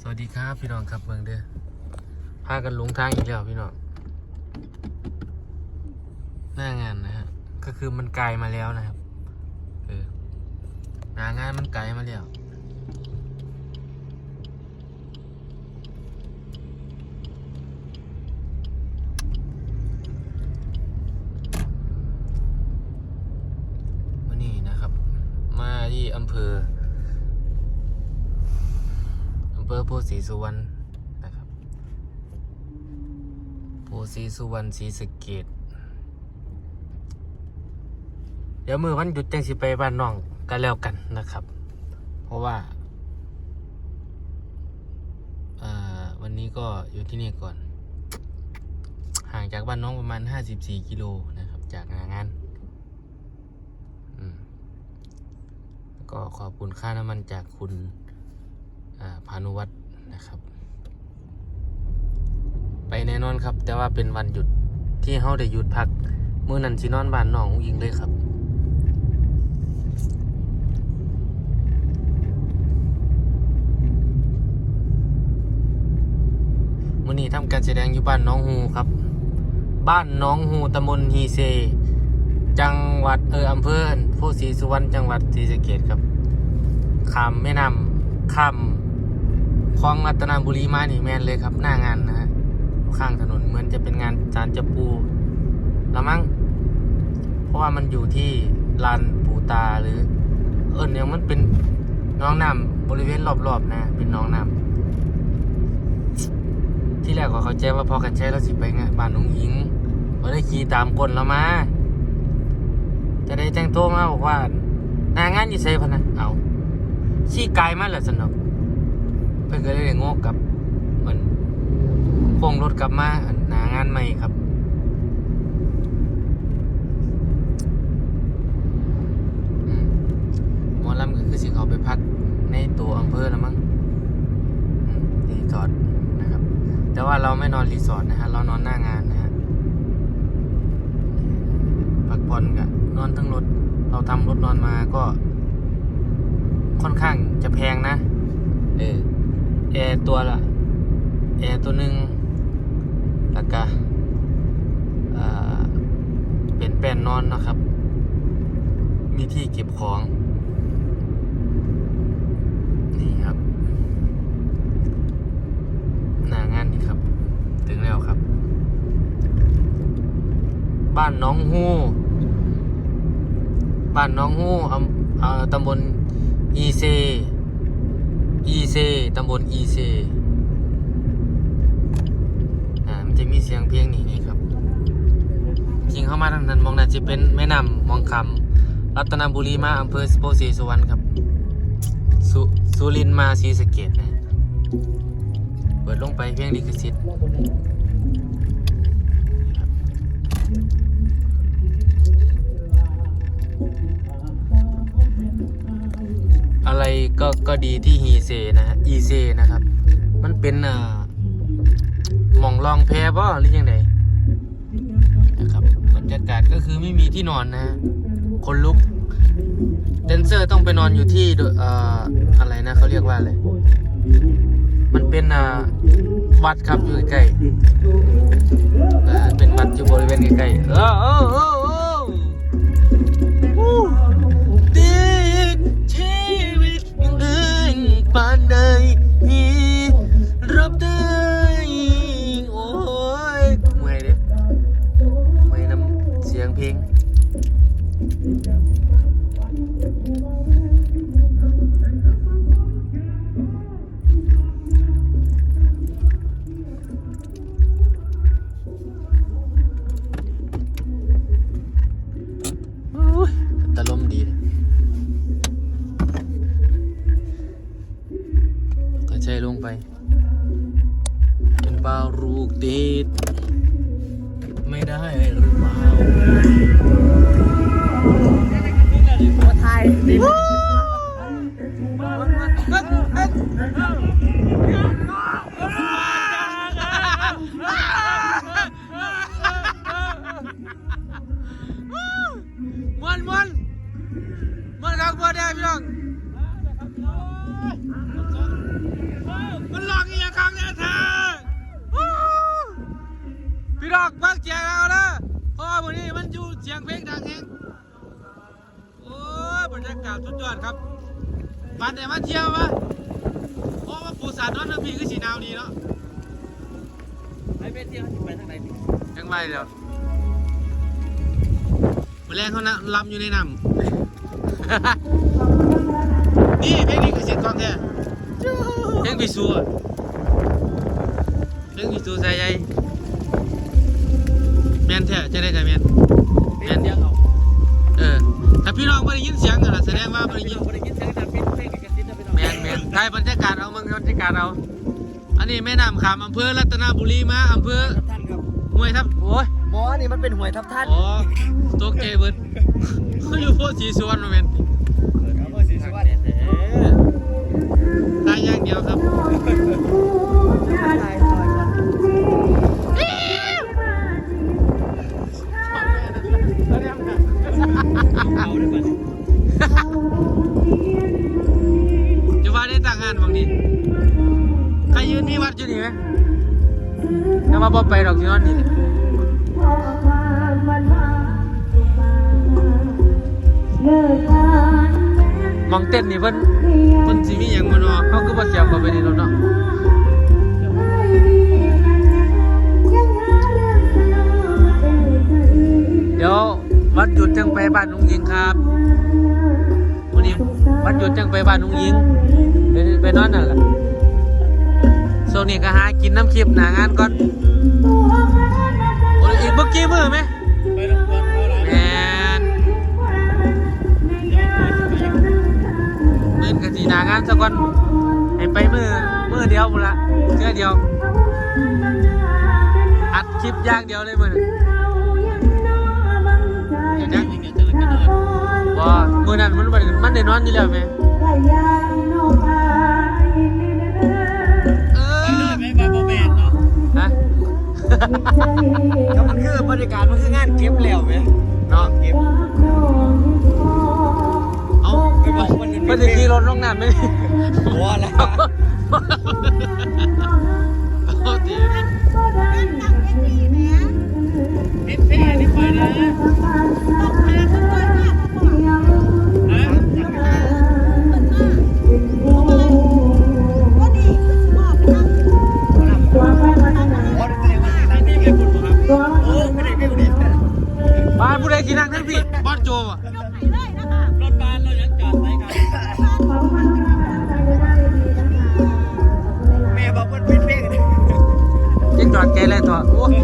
สวัสดีครับพี่น้องครับเมืองเด้อพากันหลงทางอีกแล้วพี่น้องหน้างานนะฮะก็คือมันไกลมาแล้วนะครับเออหน้างานมันไกลมาแล้ววันนี้นะครับ มาที่อำเภอ อำเภอโพธิ์ศรีสุวรรณนะครับโพธิ์ศรีสุวรรณศรีสเกดเดี๋ยวมือวันหยุดจังสิไปบ้านน้องกันแล้วกันนะครับ เพราะว่าวันนี้ก็อยู่ที่นี่ก่อน ห่างจากบ้านน้องประมาณ 54 กิโลนะครับ จากงานอืมแล้วก็ขอบคุณค่าน้ำมันจากคุณ พานุวัฒน์นะครับ ไปแน่นอนครับ แต่ว่าเป็นวันหยุดที่เฮาได้หยุดพักเมื้อนั้นสินอนบ้านน้องอุ้งอิงเลยครับมื้อนี้ทำการแสดงอยู่บ้านน้องฮูครับ บ้านน้องฮูตำบลฮีเซ จังหวัดเอออำเภอโพธิ์ศรีสุวรรณจังหวัดศรีสะเกษครับข้ามแม่น้ำข้าม ลองรัตนบุรีมานี่แมนเลยครับ หน้างานนะฮะข้างถนนเหมือนจะเป็นงานจานจะปูละมั้งเพราะว่ามันอยู่ที่ลานปูตาหรือ เออเนี่ยมันเป็นน้องน้ำบริเวณรอบๆนะ เป็นน้องน้ำที่แรกก็เขาใจว่าพอกันใช้แล้วสิไปงานบ้านนุงอิงก็ได้ขี่ตามกลแล้วมา จะได้แจ้งโทรมาบอกว่า นางงานอยู่ไสพนะเอาขี่ไกลมาแล้วสนอก พื่นก็เลยได้งกกับเหมือนโค้งรถกลับมาหนางานใหม่ครับมหมอลำก็คือสิเขาไปพักในตัวอำเภอแล้วมั้งรีสอร์ทนะครับ แต่ว่าเราไม่นอนรีสอร์ทนะฮะเรานอนหน้างานนะฮะพักผ่อนกับนอนทั้งรถ เราทำรถนอนมาก็ค่อนข้างจะแพงนะ เออ แอร์ตัวละแอร์ตัวหนึ่งแล้วก็อ่าเป็นแป้นนอนนะครับ มีที่เก็บของ นี่ครับ หน้างานนี่ครับ ถึงแล้วครับ บ้านน้องฮู้บ้านน้องฮู้อำอ่าตำบลอีเซ อีเซตำบลอีเซอ่ามันจะมีเสียงเพลงนี่นี่ครับจริงเข้ามาทางนั้นมองน่าจะเป็นแม่น้ำมองคำรัตนบุรีมาอำเภอโพธิ์ศรีสุวรรณครับสุสุรินมาศรีสะเกดนะเปิดลงไปเพลงลิขสิทธิ์ ก็ก็ดีที่ฮีเซนะฮะอีเซนะครับ มันเป็นอ่าหมองรองแพบ่หรือยังไงนะครับบรรยากาศก็คือไม่มีที่นอนนะฮะคนลุกแดนเซอร์ต้องไปนอนอยู่ที่เอ่ออะไรนะเขาเรียกว่าอะไรมันเป็นอ่าวัดครับอยู่ใกล้เป็นวัดอยู่บริเวณใกล้ๆเออเออ กติด ไม่ได้หรือเปล่าไทยมันมันมันรับบ่ได้พี่น้อง พี่ดอกฟังเสียงเราเนะพ่อวันนี้มันอยู่เสียงเพลงดังแฮงโอ้บรรยากาศสุดยอดครับมานแต่มาเที่ยววะพ่อว่าปูสานนั้นพีก็สีนาวดีเนาะไอ้เป็เที่ยวไปทางไหนพี่ยังไปเดี๋ยวมืแรงเขานะลำอยู่ในน้ำนี่เพลงนี้คือเสียงกองแท้เพลงพิสูจน์เพลงพิสูจน์ใส่ใจ มนแท้จะได้แต่แมนเป็นเที่ยวเอาเออถ้าพี่น้องไม่ได้ยินเสียงอะล่ะแสดงว่าไม่ได้ยินเราได้ยินเสียงดังเป็นเพลงกันสินะพี่น้องแมนแมนได้บรรยากาศเอามึงบรรยากาศเอา อันนี้แม่น้ำขามอำเภอรัตนบุรีมาอำเภอท่านครับห้วยทับโอ้ยหมอนี่มันเป็นหวยทับท่านอ๋อตกใจเบิดเขาอยู่โพธิ์สีสวนมาแมนครับเบอร์สี่สิบวันเนี่ยตายอย่างเดียวครับ บอไปดอกที่นอนนี่แหละมองเต้นนี่เพิ่นเพิ่นสิมีหยังบ่เนาะเขาก็บ่เสียบเข้าไปในรถเนาะเดี๋ยววันหยุดจังไปบ้านนุงยิงครับวันนี้วันหยุดจังไปบ้านนุงยิงไปไปนอนนั่นแหละ ช่วงนี้ก็หากินน้ำคลิปหนางานก่อนโอ้ยอีกเมื่อกี้มือไหมแมนมือกะสีหนางานสักก่อนให้ไปมือมือเดียวหมดละเชื่อเดียว อัดคลิปยางเดียวเลยมือเดี๋ยวนี้ยวจะเลยกันเลยบ่มือนั้นมันมันได้นอนอยู่แล้วไหม ก็มันคือบรรยากาศมันคืองานเก็บแล้วไหมเนาะเก็บเอาไปบอกมันเพิ่นสิขี่รถลงน้ำไหมหัวแล้วเอาตีเป็นเพลงนี่ไปนะนะ บอสโจอะรถบ้านเรายังจอดไว้ครับแม่บอกว่าเป็นเพลงยังจอดแกเลยตัวโอ้บอกให้คลิปต่อไปครับ